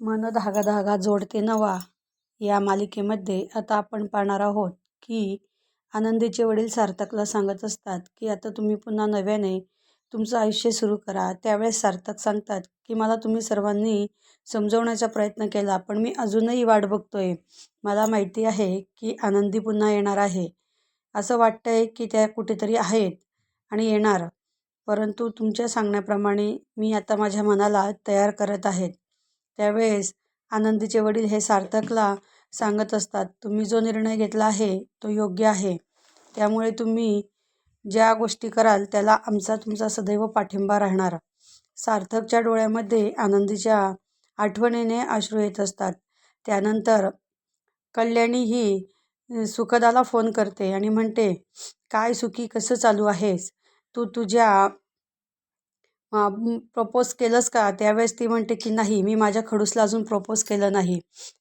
मन धागा धागा जोडते नवा. या मालिकेमध्ये आता आपण पाहणार आहोत की आनंदीचे वडील सार्थकला सांगत असतात की आता तुम्ही पुन्हा नव्याने तुमचं आयुष्य सुरू करा. त्यावेळेस सार्थक सांगतात की मला तुम्ही सर्वांनी समजवण्याचा प्रयत्न केला पण मी अजूनही वाट बघतोय. मला माहिती आहे की आनंदी पुन्हा येणार आहे. असं वाटतं आहे की त्या कुठेतरी आहेत आणि येणार. परंतु तुमच्या सांगण्याप्रमाणे मी आता माझ्या मनाला तयार करत आहेत त्यावेळेस आनंदीचे वडील हे सार्थकला सांगत असतात तुम्ही जो निर्णय घेतला आहे तो योग्य आहे. त्यामुळे तुम्ही ज्या गोष्टी कराल त्याला आमचा तुमचा सदैव पाठिंबा राहणार. सार्थकच्या डोळ्यामध्ये आनंदीच्या आठवणीने अश्रू येत असतात. त्यानंतर कल्याणी ही सुखदाला फोन करते आणि म्हणते काय सुखी कसं चालू आहेस? तू तुझ्या प्रपोज केलंस का? त्यावेळेस ती म्हणते की नाही मी माझ्या खडूसला अजून प्रपोज केलं नाही.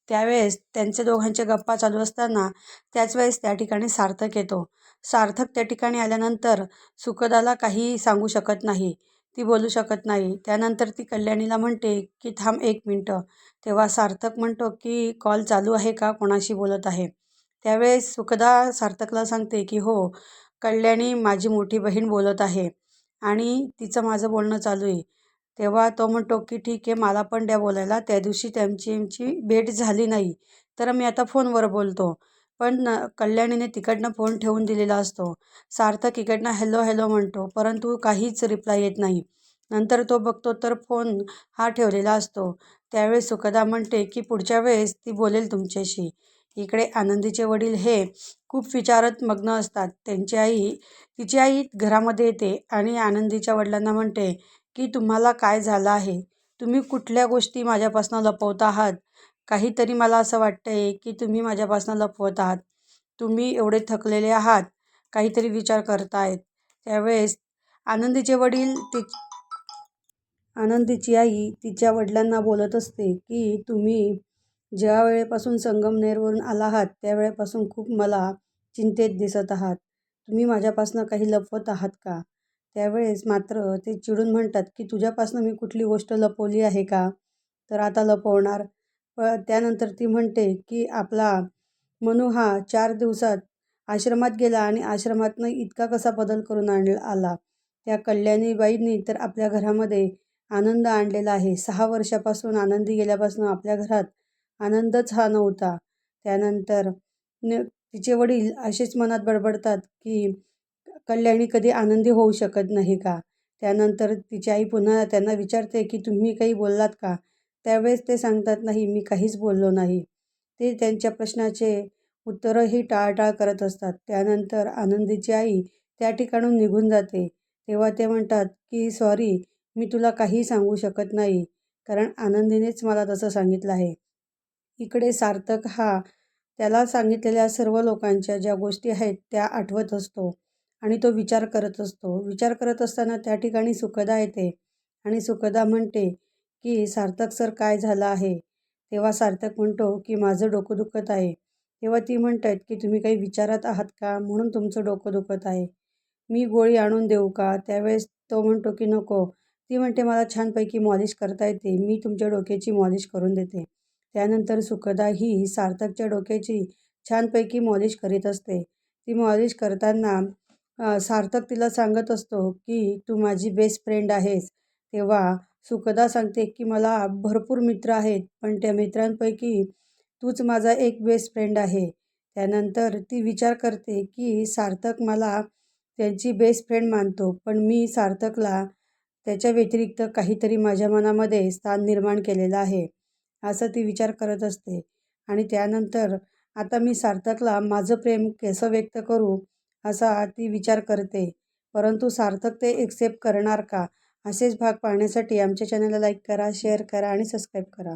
त्यावेळेस त्यांच्या दोघांच्या गप्पा चालू असताना त्याच वेळेस त्या ठिकाणी सार्थक येतो. सार्थक त्या ठिकाणी आल्यानंतर सुखदाला काही सांगू शकत नाही. ती बोलू शकत नाही. त्यानंतर ती कल्याणीला म्हणते की थांब एक मिनटं. तेव्हा सार्थक म्हणतो की कॉल चालू आहे का? कोणाशी बोलत आहे? त्यावेळेस सुखदा सार्थकला सांगते की हो कल्याणी माझी मोठी बहीण बोलत आहे. आणि तिचं माझं बोलणं चालू आहे. तेव्हा तो म्हणतो की ठीक आहे मला पण द्या बोलायला. त्या दिवशी त्यांची आमची भेट झाली नाही. तर मी आता फोनवर बोलतो. पण कल्याणीने तिकडनं फोन ठेवून दिलेला असतो. सार्थक इकडनं हॅलो हॅलो म्हणतो. परंतु काहीच रिप्लाय येत नाही. नंतर तो बघतो तर फोन हा ठेवलेला असतो. त्यावेळेस सुखदा म्हणते की पुढच्या वेळेस ती बोलेल तुमच्याशी. इकडे आनंदीचे वडील हे खूप विचारात मग्न असतात. त्यांची आई तिची आई घरामध्ये येते आणि आनंदीच्या वडिलांना म्हणते की तुम्हाला काय झालं आहे? तुम्ही कुठल्या गोष्टी माझ्यापासून लपवत आहात? काहीतरी मला असं वाटतं आहे की तुम्ही माझ्यापासून लपवत आहात. तुम्ही एवढे थकलेले आहात. काहीतरी विचार करतायत. त्यावेळेस आनंदीचे वडील ति आनंदीची आई तिच्या वडिलांना बोलत असते की तुम्ही ज्या वेळेपासून संगमनेरवरून आला आहात त्यावेळेपासून खूप मला चिंतेत दिसत आहात. तुम्ही माझ्यापासून काही लपवत आहात का? त्यावेळेस मात्र ते चिडून म्हणतात की तुझ्यापासून मी कुठली गोष्ट लपवली आहे का? तर आता लपवणार. प त्यानंतर ती म्हणते की आपला मनू हा चार दिवसात आश्रमात गेला आणि आश्रमातनं इतका कसा बदल करून आण आला? त्या कल्याणीबाईंनी तर आपल्या घरामध्ये आनंद आणलेला आहे. सहा वर्षापासून आनंदी गेल्यापासून आपल्या घरात आनंदच हा नव्हता. त्यानंतर न तिचे वडील असेच मनात बडबडतात की कल्याणी कधी आनंदी होऊ शकत नाही का? त्यानंतर तिची आई पुन्हा त्यांना विचारते की तुम्ही काही बोललात का? त्यावेळेस ते सांगतात नाही मी काहीच बोललो नाही. ते त्यांच्या प्रश्नाचे उत्तरही टाळटाळ करत असतात. त्यानंतर आनंदीची आई त्या ठिकाणून निघून जाते. तेव्हा ते म्हणतात की सॉरी मी तुला काही सांगू शकत नाही कारण आनंदीनेच मला तसं सांगितलं आहे. इकडे सार्थक हा त्याला सांगितलेल्या सर्व लोकांच्या ज्या गोष्टी आहेत त्या आठवत असतो आणि तो विचार करत असतो. विचार करत असताना त्या ठिकाणी सुखदा येते आणि सुखदा म्हणते की सार्थक सर काय झालं आहे? तेव्हा सार्थक म्हणतो की माझं डोकं दुखत आहे. तेव्हा ती म्हणत आहेत की तुम्ही काही विचारात आहात का? म्हणून तुमचं डोकं दुखत आहे. मी गोळी आणून देऊ का? त्यावेळेस तो म्हणतो की नको. ती म्हणते मला छानपैकी मॉलिश करता येते. मी तुमच्या डोक्याची मॉलिश करून देते. त्यानंतर सुखदा ही सार्थकच्या डोक्याची छानपैकी मॉलिश करीत असते. ती मॉलिश करताना सार्थक तिला सांगत असतो की तू माझी बेस्ट फ्रेंड आहेस. तेव्हा सुखदा सांगते की मला भरपूर मित्र आहेत पण त्या मित्रांपैकी तूच माझा एक बेस्ट फ्रेंड आहे. त्यानंतर ती विचार करते की सार्थक मला त्यांची बेस्ट फ्रेंड मानतो पण मी सार्थकला त्याच्या व्यतिरिक्त काहीतरी माझ्या मनामध्ये स्थान निर्माण केलेलं आहे. असं ती विचार करत असते. आणि त्यानंतर आता मी सार्थकला माझं प्रेम कसं व्यक्त करू असा ती विचार करते. परंतु सार्थक ते एक्सेप्ट करणार का? असेच भाग पाहण्यासाठी आमच्या चॅनलला लाईक करा शेअर करा आणि सबस्क्राईब करा.